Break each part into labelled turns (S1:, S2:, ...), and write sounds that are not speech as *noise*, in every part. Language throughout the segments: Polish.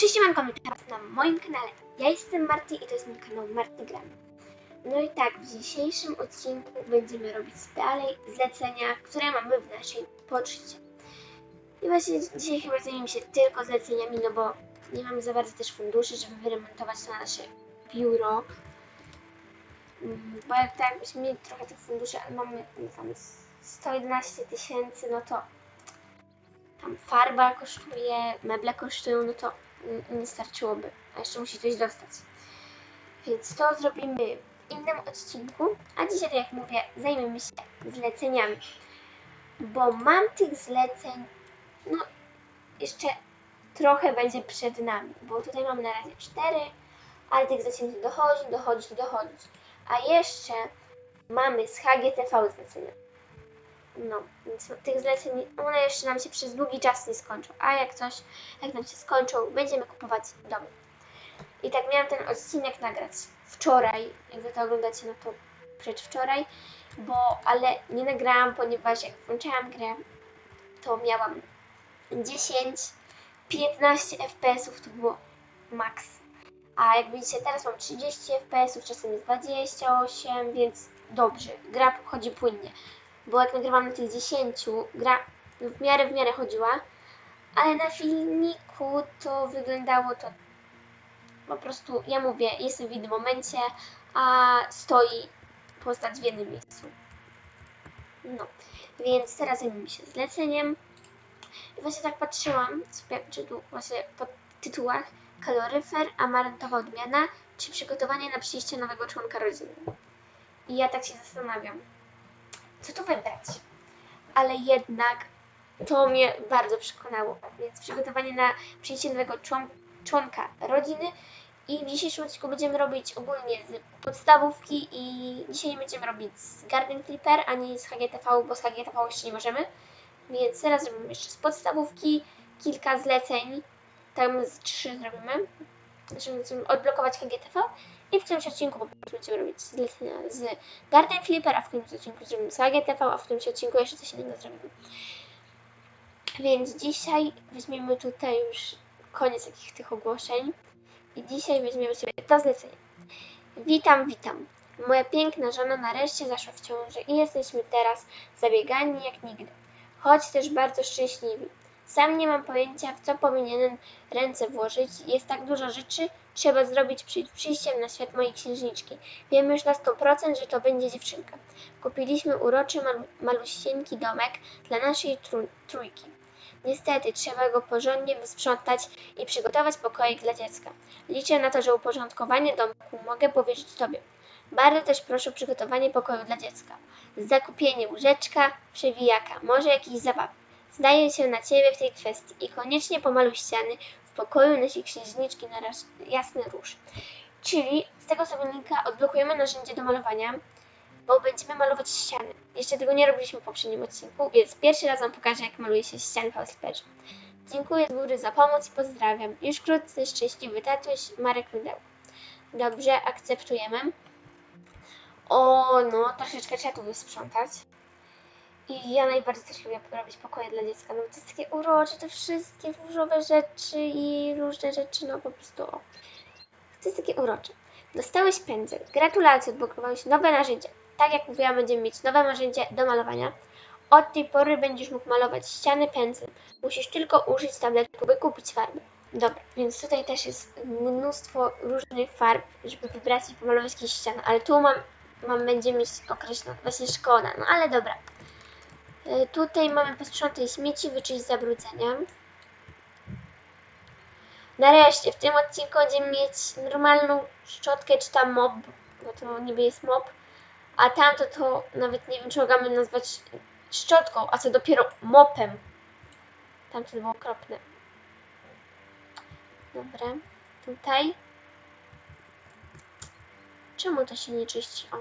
S1: Cześć, witam was na moim kanale. Ja jestem Marty i to jest mój kanał Marty Gram. No i tak, w dzisiejszym odcinku będziemy robić dalej zlecenia, które mamy w naszej poczcie. I właśnie dzisiaj chyba zajmiemy się tylko zleceniami, no bo nie mamy za bardzo też funduszy, żeby wyremontować to nasze biuro. Mm, Bo jak tak byśmy mieli trochę tych funduszy, ale mamy no tam 111 tysięcy, no to tam farba kosztuje, meble kosztują, no to nie starczyłoby. A jeszcze musi coś dostać. Więc to zrobimy w innym odcinku. A dzisiaj, tak jak mówię, zajmiemy się zleceniami. Bo mam tych zleceń, no jeszcze trochę będzie przed nami. Bo tutaj mamy na razie cztery, ale tych zleceń dochodzi, dochodzi, dochodzi. A jeszcze mamy z HGTV zlecenia. No, więc tych zleceń, one jeszcze nam się przez długi czas nie skończą. A jak coś, jak nam się skończą, będziemy kupować domy. I tak miałam ten odcinek nagrać wczoraj, jak wy to oglądacie, no to przedwczoraj, bo, ale nie nagrałam, ponieważ jak włączałam grę, to miałam 10, 15 FPS-ów, to było max. A jak widzicie, teraz mam 30 FPS-ów, czasem jest 28, więc dobrze, gra chodzi płynnie bo jak nagrywam na tych 10, gra w miarę w miarę chodziła, ale na filmiku to wyglądało to po prostu, ja mówię, jestem w innym momencie, a stoi postać w jednym miejscu. No, więc teraz zajmijmy się zleceniem. I właśnie tak patrzyłam, sobie, czy tu właśnie po tytułach kaloryfer, amarantowa odmiana, czy przygotowanie na przyjście nowego członka rodziny. I ja tak się zastanawiam, co tu wybrać. Ale jednak to mnie bardzo przekonało. Więc przygotowanie na przyjście nowego człon członka rodziny. I w dzisiejszym odcinku będziemy robić ogólnie z podstawówki i dzisiaj nie będziemy robić z Garden Clipper ani z HGTV, bo z HGTV jeszcze nie możemy. Więc teraz zrobimy jeszcze z podstawówki kilka zleceń. Tam z trzy zrobimy, żeby odblokować HGTV. I w którymś odcinku będziemy robić zlecenia z Garden Flipper, a w którymś odcinku zrobimy z HGTV, a w którymś odcinku jeszcze coś innego zrobimy. Więc dzisiaj weźmiemy tutaj już koniec takich tych ogłoszeń. I dzisiaj weźmiemy sobie to zlecenie. Witam, witam. Moja piękna żona nareszcie zaszła w ciąży i jesteśmy teraz zabiegani jak nigdy. Choć też bardzo szczęśliwi. Sam nie mam pojęcia, w co powinienem ręce włożyć. Jest tak dużo rzeczy, trzeba zrobić przed przyjściem na świat mojej księżniczki. Wiemy już na 100%, że to będzie dziewczynka. Kupiliśmy uroczy, mal malusieńki domek dla naszej trój trójki. Niestety, trzeba go porządnie wysprzątać i przygotować pokoik dla dziecka. Liczę na to, że uporządkowanie domku mogę powierzyć Tobie. Bardzo też proszę o przygotowanie pokoju dla dziecka. Zakupienie łóżeczka, przewijaka, może jakiś zabawek. Zdaję się na Ciebie w tej kwestii i koniecznie pomaluj ściany w pokoju naszej księżniczki na jasny róż. Czyli z tego linka odblokujemy narzędzie do malowania, bo będziemy malować ściany. Jeszcze tego nie robiliśmy w poprzednim odcinku, więc pierwszy raz Wam pokażę, jak maluje się ściany w Houseperze. Dziękuję z góry za pomoc i pozdrawiam. Już wkrótce szczęśliwy tatuś Marek Rudeł. Dobrze, akceptujemy. O, no, troszeczkę trzeba tu wysprzątać. I ja najbardziej też lubię robić pokoje dla dziecka, no to jest takie urocze, te wszystkie różowe rzeczy i różne rzeczy, no po prostu o. To jest takie urocze. Dostałeś pędzel. Gratulacje, odblokowałeś nowe narzędzie. Tak jak mówiłam, będziemy mieć nowe narzędzie do malowania. Od tej pory będziesz mógł malować ściany pędzlem. Musisz tylko użyć tabletku, by kupić farbę. Dobra, więc tutaj też jest mnóstwo różnych farb, żeby wybrać i pomalować jakieś ściany, ale tu mam, mam będziemy mieć określone, właśnie szkoda, no ale dobra. Y, Tutaj mamy posprzątaj śmieci, wyczyść zabrudzenia. Nareszcie, w tym odcinku będziemy mieć normalną szczotkę, czy tam mop, bo to niby jest mop, a tamto to nawet nie wiem, czy mogamy nazwać szczotką, a co dopiero mopem. Tamto to było okropne. Dobra, tutaj. Czemu to się nie czyści? O.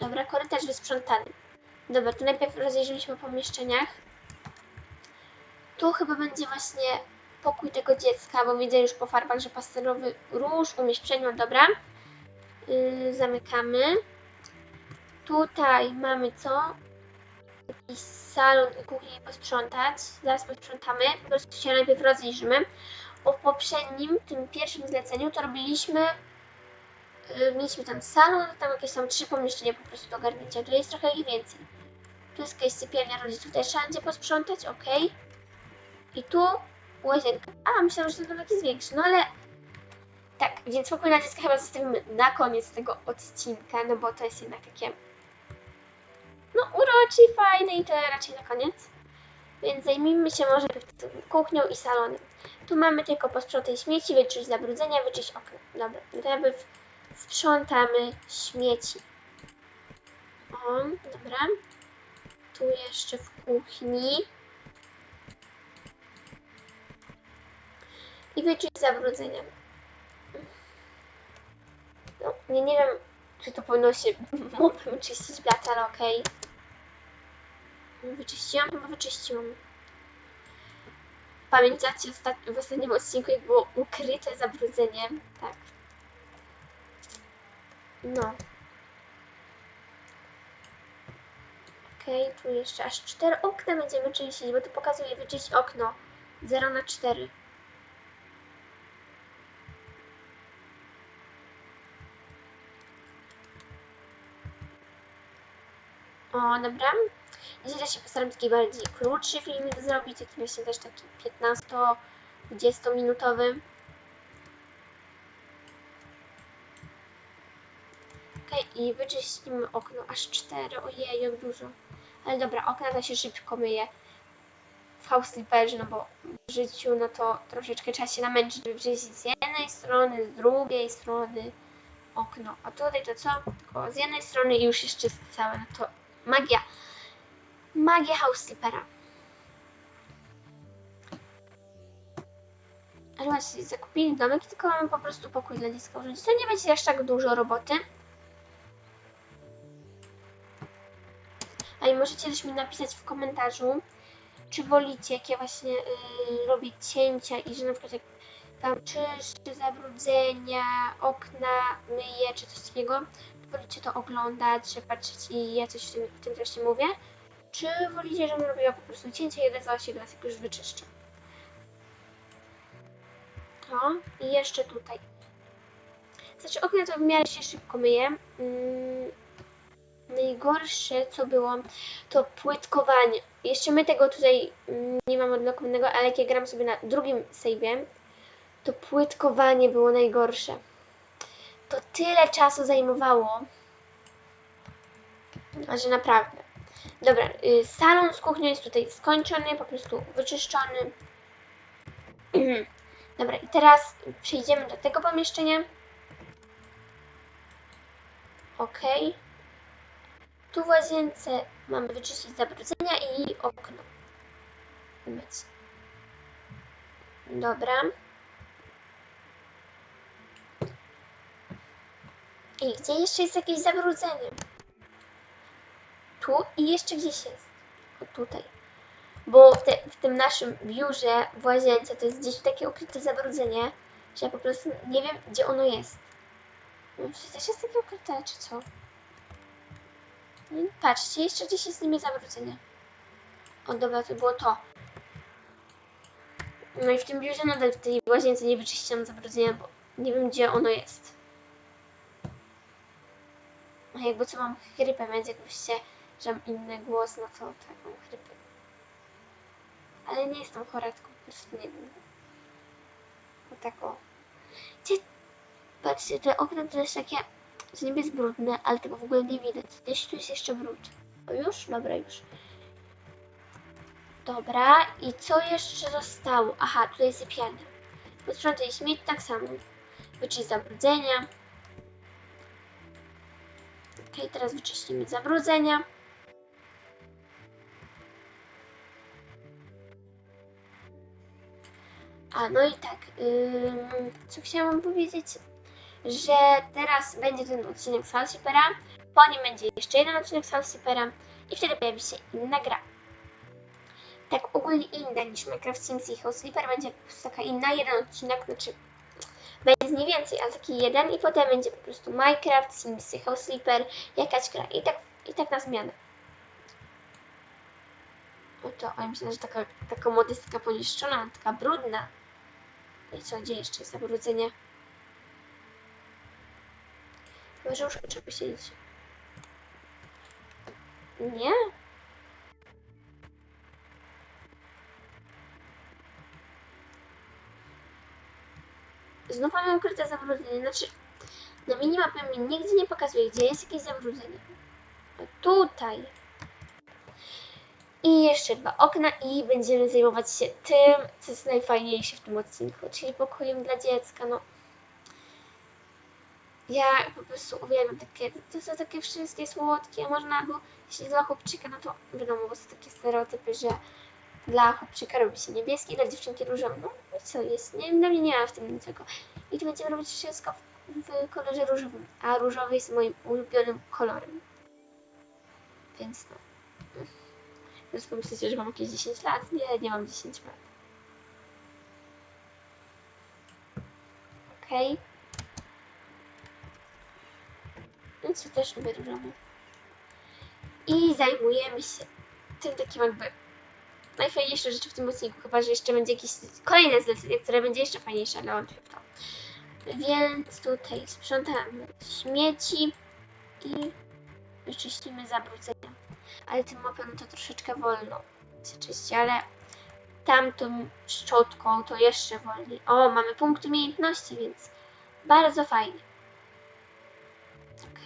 S1: Dobra, korytarz wysprzątany. Dobra, to najpierw rozejrzymy się po pomieszczeniach. Tu chyba będzie właśnie pokój tego dziecka, bo widzę już po farbach, że pastelowy róż, umieść przedmiot, dobra. Yy, zamykamy. Tutaj mamy co? Jakiś salon i kuchnię posprzątać. Zaraz posprzątamy. Po prostu się najpierw rozejrzymy. Bo w poprzednim, tym pierwszym zleceniu, to robiliśmy, yy, mieliśmy tam salon, tam jakieś tam trzy pomieszczenia po prostu do ogarnięcia. Tu jest trochę ich więcej. Tu jest sypialnia rodziców, też trzeba będzie posprzątać, ok. I tu łazienka. A, myślałam, że ten domek jest większy, no ale tak, więc pokój na dziecka chyba zostawimy na koniec tego odcinka, no bo to jest jednak takie no uroczy, fajne i to raczej na koniec. Więc zajmijmy się może kuchnią i salonem. Tu mamy tylko posprzątać śmieci, wyczyść zabrudzenia, wyczyść okno. Dobra, no sprzątamy śmieci. O, dobra. Tu jeszcze w kuchni. I wyczyść zabrudzenia. No, nie, nie wiem, czy to powinno się *laughs* mopem czyścić blaty, ale okej. Wyczyściłam? Chyba wyczyściłam. Pamiętacie ostat... w ostatnim odcinku, jak było ukryte zabrudzenie? Tak. No. Okej, tu jeszcze aż cztery okna będziemy czyścić, bo tu pokazuje wyczyść okno. 0 na 4. O, dobra. Dzisiaj się postaram taki bardziej krótszy filmik zrobić, taki właśnie też taki 15-20 minutowy. I wyczyścimy okno aż 4, ojej, jak dużo. Ale dobra, okna to się szybko myje w house flipperze, no bo w życiu no to troszeczkę trzeba się namęczyć, żeby wyczyścić z jednej strony, z drugiej strony okno. A tutaj to co? Tylko z jednej strony i już jest czyste całe, no to magia. Magia house flippera. Ale właśnie, zakupili domek tylko mamy po prostu pokój dla dziecka urządzić. To nie będzie aż tak dużo roboty. A i możecie też mi napisać w komentarzu, czy wolicie, jak ja właśnie yy, robię cięcia i że na przykład jak tam czyszczę zabrudzenia, okna myję, czy coś takiego, to wolicie to oglądać, że patrzeć i ja coś w tym, w tym mówię, czy wolicie, żebym robiła po prostu cięcie i odezwała się jak już wyczyszczę. O, i jeszcze tutaj. Znaczy okna to w miarę się szybko myję. Mm, najgorsze, co było, to płytkowanie. Jeszcze my tego tutaj nie mam odblokowanego, ale jak ja gram sobie na drugim save'ie, to płytkowanie było najgorsze. To tyle czasu zajmowało, że naprawdę. Dobra, y, salon z kuchnią jest tutaj skończony, po prostu wyczyszczony. *clears throat* Dobra, i teraz przejdziemy do tego pomieszczenia. Ok. Tu w łazience mamy wyczyścić zabrudzenia i okno. Myć. Dobra. I gdzie jeszcze jest jakieś zabrudzenie? Tu i jeszcze gdzieś jest. O tutaj. Bo w, te, w tym naszym biurze w łazience to jest gdzieś takie ukryte zabrudzenie, że ja po prostu nie wiem, gdzie ono jest. No, Przecież jest takie ukryte, czy co? No, patrzcie, jeszcze gdzieś jest z nimi zabrudzenie. O, dobra, to było to. No i w tym biurze nadal w tej łazience nie wyczyściłam zabrudzenia, bo nie wiem, gdzie ono jest. A jakby co mam chrypę, więc jakbyście, że mam inny głos, no to tak, mam chrypę. Ale nie jestem chora, tylko po prostu nie wiem. No tak o. Patrzcie, te okna to jest takie, że niby jest brudne, ale tego w ogóle nie widać. Gdzieś tu jest jeszcze brud. O już? Dobra, już. Dobra, i co jeszcze zostało? Aha, tutaj sypialnia. Posprzątaj śmieć tak samo. Wyczyść zabrudzenia. Ok, teraz wyczyścimy zabrudzenia. A, no i tak, co chciałam powiedzieć, że teraz będzie ten odcinek Salsipera, po nim będzie jeszcze jeden odcinek Salsipera i wtedy pojawi się inna gra. Tak ogólnie inna niż Minecraft Sims i House Sleeper, będzie po prostu taka inna, jeden odcinek, znaczy będzie z niej więcej, ale taki jeden i potem będzie po prostu Minecraft, Simsy, House Sleeper, jakaś gra i tak, i tak na zmianę. Oto, a ja myślę, że taka, taka taka poniszczona, taka brudna. I co, gdzie jeszcze jest zabrudzenie? Łóżko trzeba posiedzieć. Nie? Znów mamy ukryte zabrudzenie. Znaczy, na minimapie mi nigdzie nie pokazuje, gdzie jest jakieś zabrudzenie. A tutaj. I jeszcze dwa okna i będziemy zajmować się tym, co jest najfajniejsze w tym odcinku, czyli pokojem dla dziecka. No, ja po prostu uwielbiam takie, to są takie wszystkie słodkie, można, bo jeśli dla chłopczyka, no to wiadomo, bo są takie stereotypy, że dla chłopczyka robi się niebieski, dla dziewczynki różowy. No i co jest? Nie, dla mnie nie ma w tym niczego. I tu będziemy robić wszystko w, w kolorze różowym, a różowy jest moim ulubionym kolorem. Więc no. Teraz pomyślicie, że mam jakieś 10 lat. Nie, nie mam 10 lat. Okej. Okay. Więc to też różowy. I zajmujemy się tym takim jakby najfajniejsze rzeczy w tym odcinku, chyba że jeszcze będzie jakieś kolejne zlecenie, które będzie jeszcze fajniejsze, ale on to. Więc tutaj sprzątamy śmieci i wyczyścimy zabrudzenia. Ale tym mopem to troszeczkę wolno się czyści, ale tamtą szczotką to jeszcze wolniej. O, mamy punkt umiejętności, więc bardzo fajnie.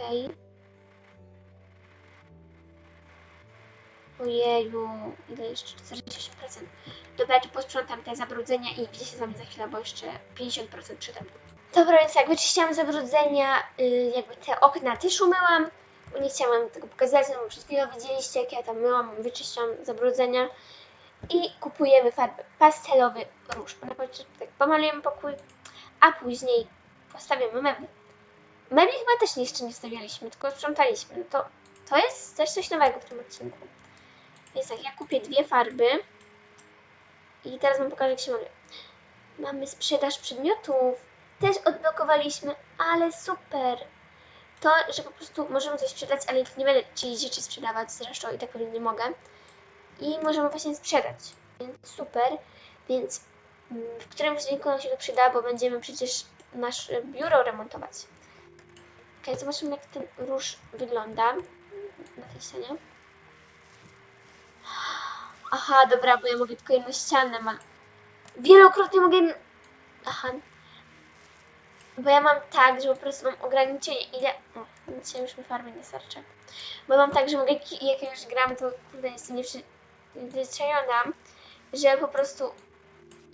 S1: Okej. Okay. Ojeju, ile jeszcze? 48%. Dobra, tu posprzątam te zabrudzenia i widzę się z za chwilę, bo jeszcze 50% czytam. Dobra, więc jak wyczyściłam zabrudzenia, yy, jakby te okna też umyłam, nie chciałam tego pokazać, no bo przed chwilą widzieliście, jak ja tam myłam, wyczyściłam zabrudzenia i kupujemy farbę pastelowy róż. Na początku tak pomalujemy pokój, a później postawimy mebli. Mebli chyba też jeszcze nie stawialiśmy, tylko sprzątaliśmy. No to, to jest też coś nowego w tym odcinku. Więc tak, ja kupię dwie farby i teraz wam pokażę, jak się maluje. Mamy sprzedaż przedmiotów. Też odblokowaliśmy, ale super. To, że po prostu możemy coś sprzedać, ale nie będę ci rzeczy sprzedawać zresztą i tak pewnie nie mogę. I możemy właśnie sprzedać. Więc super. Więc w którymś dniu nam się to przyda, bo będziemy przecież nasze biuro remontować. Ok, zobaczymy jak ten róż wygląda na tej scenie. Aha, dobra, bo ja mogę tylko jedną ścianę mam. Wielokrotnie mogę... Aha. Bo ja mam tak, że po prostu mam ograniczenie, ile... O, dzisiaj już mi farby nie starczy. Bo mam tak, że mogę, jak już gram, to kurde, jestem nieprzyzwyczajona, że po prostu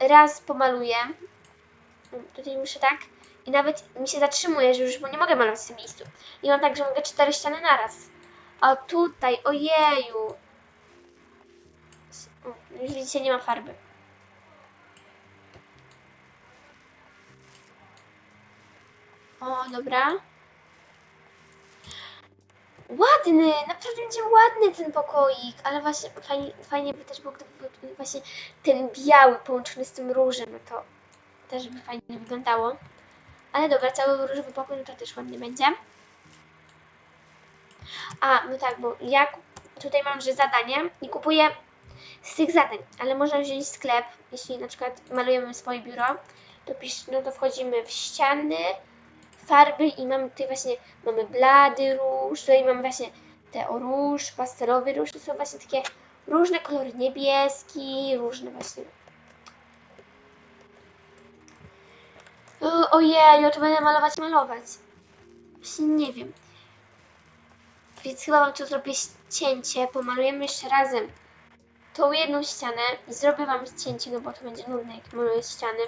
S1: raz pomaluję, tutaj muszę tak, i nawet mi się zatrzymuje, że już nie mogę malować w tym miejscu. I mam tak, że mogę cztery ściany naraz. A tutaj, ojeju, już widzicie, nie ma farby. O, dobra. Ładny, naprawdę będzie ładny ten pokoik, ale właśnie fajnie, fajnie by też było, gdyby właśnie ten biały połączony z tym różem, no to też by fajnie wyglądało. Ale dobra, cały różowy pokój, no to też ładnie będzie. A, no tak, bo ja tutaj mam, że zadanie i kupuję z tych zadań, ale można wziąć sklep, jeśli na przykład malujemy swoje biuro, to, pisz, no to wchodzimy w ściany, farby i mamy tutaj właśnie, mamy blady róż, tutaj mamy właśnie te o róż, pastelowy róż, to są właśnie takie różne kolory, niebieski, różne właśnie. O, ojej, ja to będę malować, malować. Właśnie nie wiem. Więc chyba wam tu zrobię cięcie, pomalujemy jeszcze razem tą jedną ścianę i zrobię wam cięcie, no bo to będzie nudne, jak maluję ściany.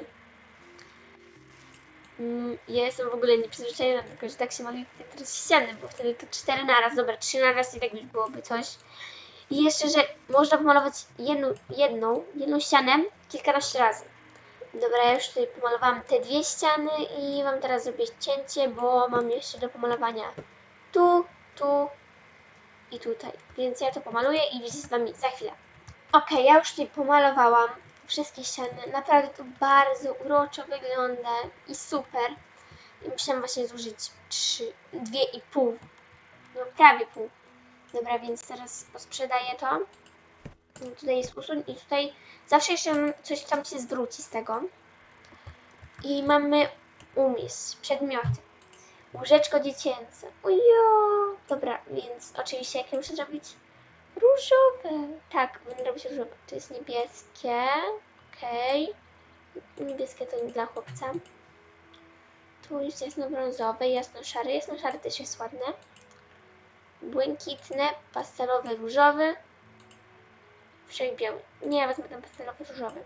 S1: Mm, ja jestem w ogóle nieprzyzwyczajona tego, że tak się maluje teraz ściany, bo wtedy to cztery naraz, dobra, trzy naraz i tak już byłoby coś. I jeszcze, że można pomalować jedną, jedną, jedną ścianę kilkanaście razy. Dobra, ja już tutaj pomalowałam te dwie ściany i wam teraz zrobię cięcie, bo mam jeszcze do pomalowania tu, tu i tutaj. Więc ja to pomaluję i widzę z wami za chwilę. Ok, ja już tutaj pomalowałam wszystkie ściany. Naprawdę to bardzo uroczo wygląda i super. I musiałam właśnie zużyć trzy, dwie i pół. No prawie pół. Dobra, więc teraz posprzedaję to. Tutaj jest usuń i tutaj zawsze jeszcze coś tam się zwróci z tego. I mamy umysł, przedmioty. Łóżeczko dziecięce. Ojo! Dobra, więc oczywiście jakie muszę zrobić? Różowe. Tak, będę robić różowe. To jest niebieskie. Okej. Niebieskie to nie dla chłopca. Tu jest no brązowe, jasno-szary. Jasno-szary też jest ładne. Błękitne, pastelowy, różowy. Biały. Nie, wezmę ten pastelowy, różowy.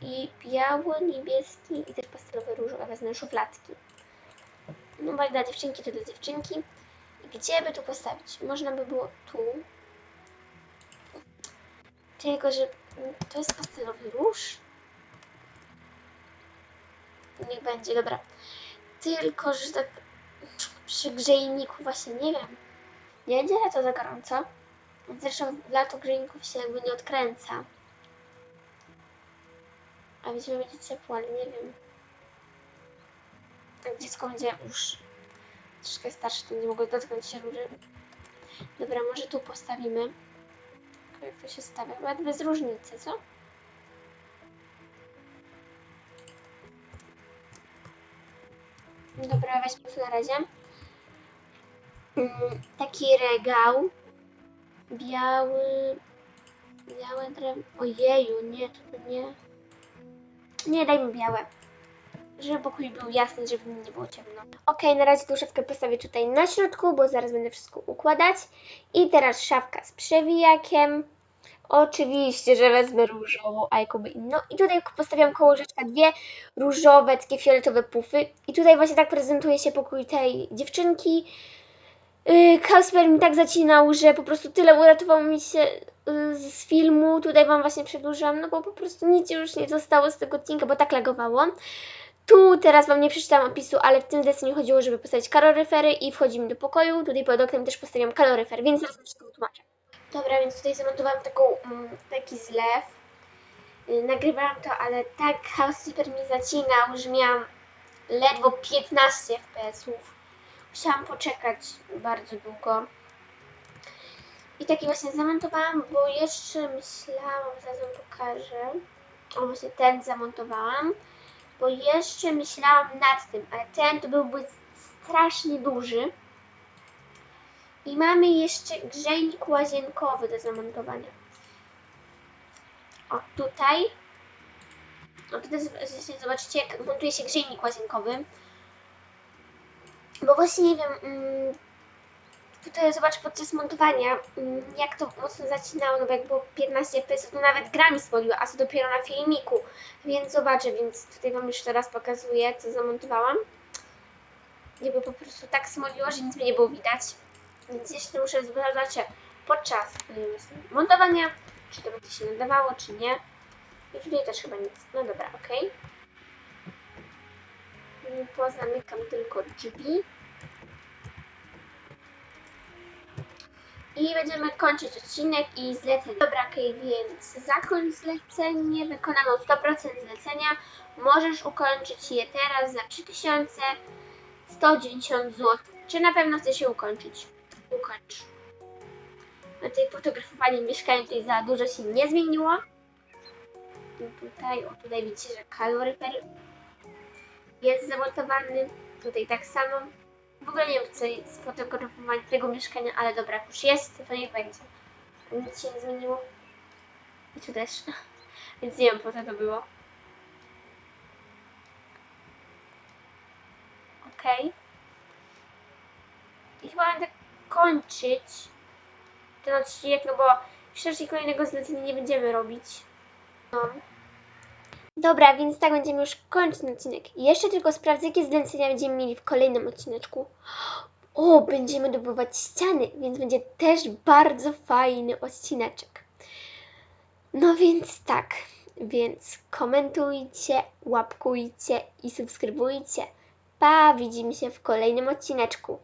S1: I biały, niebieski i też pastelowy, różowy. Wezmę szufladki. No bo jak dla dziewczynki, to dla dziewczynki. Gdzie by tu postawić? Można by było tu. Tylko, że to jest pastelowy róż. Niech będzie, dobra. Tylko, że tak przy grzejniku właśnie nie wiem. Nie będzie to za gorąco. Zresztą w lato grzejników się jakby nie odkręca. A w zimie będzie ciepło, ale nie wiem. Jak dziecko będzie już troszkę starsze, to nie mogę dotknąć się róży. Dobra, może tu postawimy. Jak to się stawia? Chyba bez różnicy, co? Dobra, weźmy to na razie. Mm, taki regał. Biały. Białe drewno. Ojeju, nie, to nie. Nie, dajmy białe. Żeby pokój był jasny, żeby nie było ciemno. Ok, na razie tą szafkę postawię tutaj na środku, bo zaraz będę wszystko układać. I teraz szafka z przewijakiem. Oczywiście, że wezmę różową, a jakoby inną. I tutaj postawiam koło łóżeczka dwie różowe, takie fioletowe pufy. I tutaj właśnie tak prezentuje się pokój tej dziewczynki. Yy, Kasper mi tak zacinał, że po prostu tyle uratował mi się yy, z filmu. Tutaj Wam właśnie przedłużam, no bo po prostu nic już nie zostało z tego odcinka, bo tak lagowało. Tu teraz Wam nie przeczytałam opisu, ale w tym zleceniu chodziło, żeby postawić kaloryfery i wchodzimy do pokoju. Tutaj pod oknem też postawiam kaloryfer, więc zaraz wszystko wytłumaczę. Dobra, więc tutaj zamontowałam taką, mm, taki zlew. Yy, nagrywałam to, ale tak housekeeper mi zacinał, że miałam ledwo 15 FPS-ów. Musiałam poczekać bardzo długo. I taki właśnie zamontowałam, bo jeszcze myślałam, zaraz wam pokażę. O, właśnie ten zamontowałam, bo jeszcze myślałam nad tym, ale ten to byłby strasznie duży. I mamy jeszcze grzejnik łazienkowy do zamontowania. O, tutaj. O, tutaj z- z- zobaczcie, jak montuje się grzejnik łazienkowy. Bo właśnie nie wiem, mm, tutaj zobacz podczas montowania, mm, jak to mocno zacinało, no bo jak było 15 fps, to nawet gra mi smoliła, a co dopiero na filmiku. Więc zobaczę, więc tutaj Wam jeszcze raz pokazuję, co zamontowałam. Jakby po prostu tak smoliło, że nic mi nie było widać. Więc jeszcze muszę zobaczyć podczas y, montowania, czy to będzie się nadawało, czy nie. I tutaj też chyba nic. No dobra, okej. Mm, Pozamykam tylko drzwi. I będziemy kończyć odcinek i zlecenie. Dobra, okej, więc zakończ zlecenie, wykonano 100% zlecenia. Możesz ukończyć je teraz za 3190 zł. Czy na pewno chcesz je ukończyć? Ukończ. Tutaj fotografowanie mieszkania tutaj za dużo się nie zmieniło. I tutaj, o tutaj widzicie, że kaloryfer jest zamontowany. Tutaj tak samo. W ogóle nie wiem, co jest sfotografowanie tego mieszkania, ale dobra, już jest, to niech będzie. Nic się nie zmieniło. I tu też. *laughs* Więc nie wiem, po co to było. Okej. I chyba będę kończyć ten odcinek, no bo wcześniej kolejnego zlecenia nie będziemy robić. No. Dobra, więc tak będziemy już kończyć ten odcinek. Jeszcze tylko sprawdzę, jakie zlecenia będziemy mieli w kolejnym odcineczku. O, będziemy dobywać ściany, więc będzie też bardzo fajny odcineczek. No więc tak, więc komentujcie, łapkujcie i subskrybujcie. Pa, widzimy się w kolejnym odcineczku.